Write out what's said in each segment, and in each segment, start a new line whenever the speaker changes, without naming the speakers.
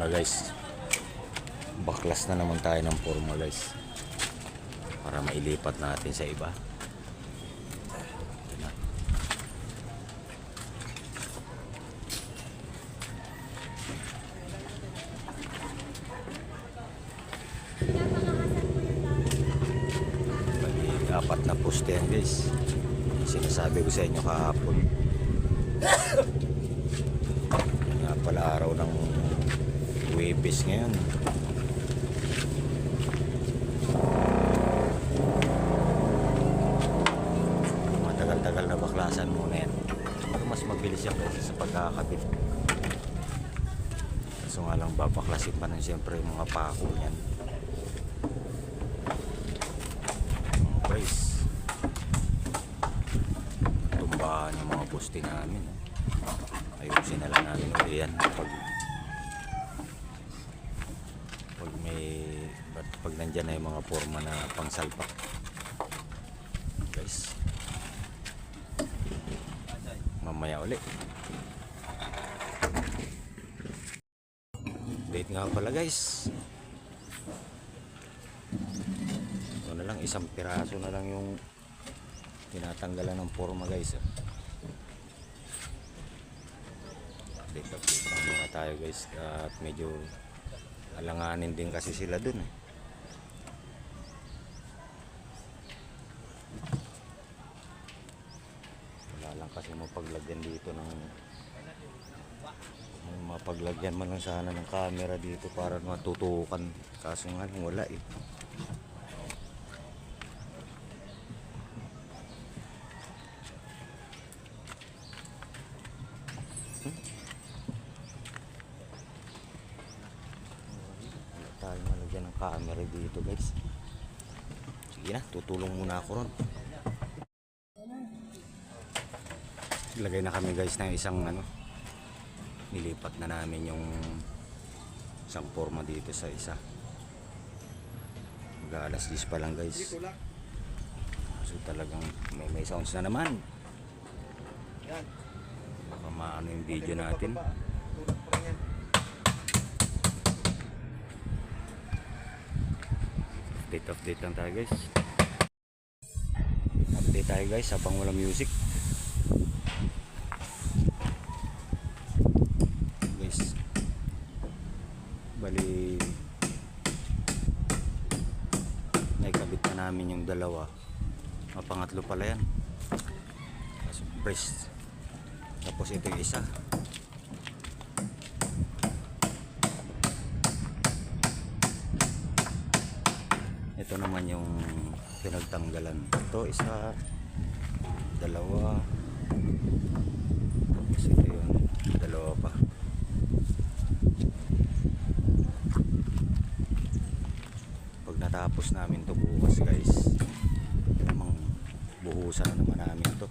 na guys. Baklas na naman tayo ng forma. Para mailipat natin sa iba. Bali, apat na poste yan guys. Sinasabi ko sa inyo kahapon. Yan nga pala araw ng Webis ngayon. Matagal-tagal na baklasan muna yan. Pero mas mabilis yan kasi sa pagkakabit. Kaso nga lang babaklasin pa ng siyempre yung mga pako niyan. Guys, tumbahan yung mga poste namin. Ayusin na lang namin ulit yan pag pag may pag, nandyan na yung mga forma na pangsalpak guys mamaya uli date nga pala guys ito na lang isang piraso na lang yung tinatanggalan ng forma guys ah. update update lang muna tayo guys at medyo alanganin din kasi sila dun eh wala lang kasi mapaglagyan dito ng mapaglagyan man lang sana ng camera dito para matutukan. Kaso nga wala eh. Wala tayo malagyan ng camera dito guys. Sige na tutulong muna ako ron. Lagay na kami guys ng isang ano nilipat na namin yung isang forma dito sa isa. Mag alas 10 pa lang guys. So talagang may, may sounds na naman. Baka maano yung video natin. update update lang tayo guys. Update tayo guys habang wala music guys bali naikabit na namin yung dalawa. Ah, pangatlo pala yan. Breast tapos ito yung isa. Ito naman yung pinagtanggalan. Ito isa. Dalawa tapos ito yung dalawa pa pag natapos namin to bukas guys. Namang buhusan na naman namin to.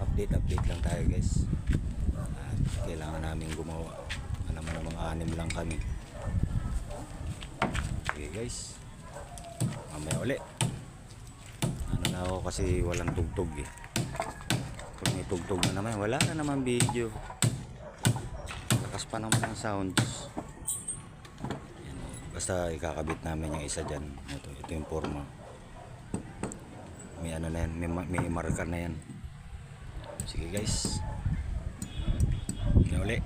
Update update lang tayo guys. At kailangan namin gumawa. Ano naman namang anim lang kami. Okay guys. Mamaya uli ano na ako kasi walang tugtog eh. Pag may tugtog na naman wala na naman video lakas pa naman ang sounds. Basta ikakabit namin yung isa dyan. Ito, ito yung forma. May ano na yan may, ma- may marker na yan. Sige guys. Uli.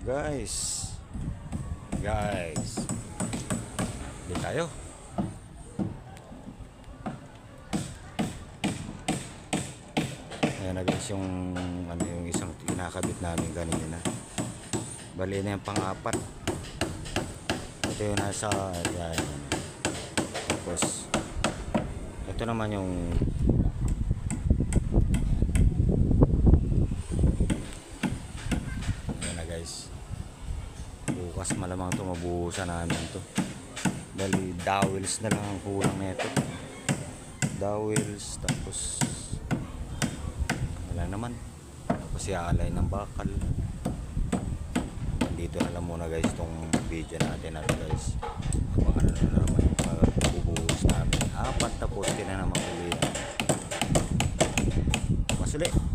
Guys. Guys. Di tayo. Ayan na guys yung kinakabit namin kanina. Bali na yung pang-apat. Ito yung nasa ayan. Tapos ito naman yung Ayan na guys. Bukas malamang ito mabuhusan namin to. Bali dowels na lang ang kulang nito. Dowels tapos wala naman tapos iaalay ng bakal. Dito na lang muna guys itong video natin na to, guys. Abang ano na naman yung pagbubuhos namin. Apat na poste na naman ulit. Bukas ulit.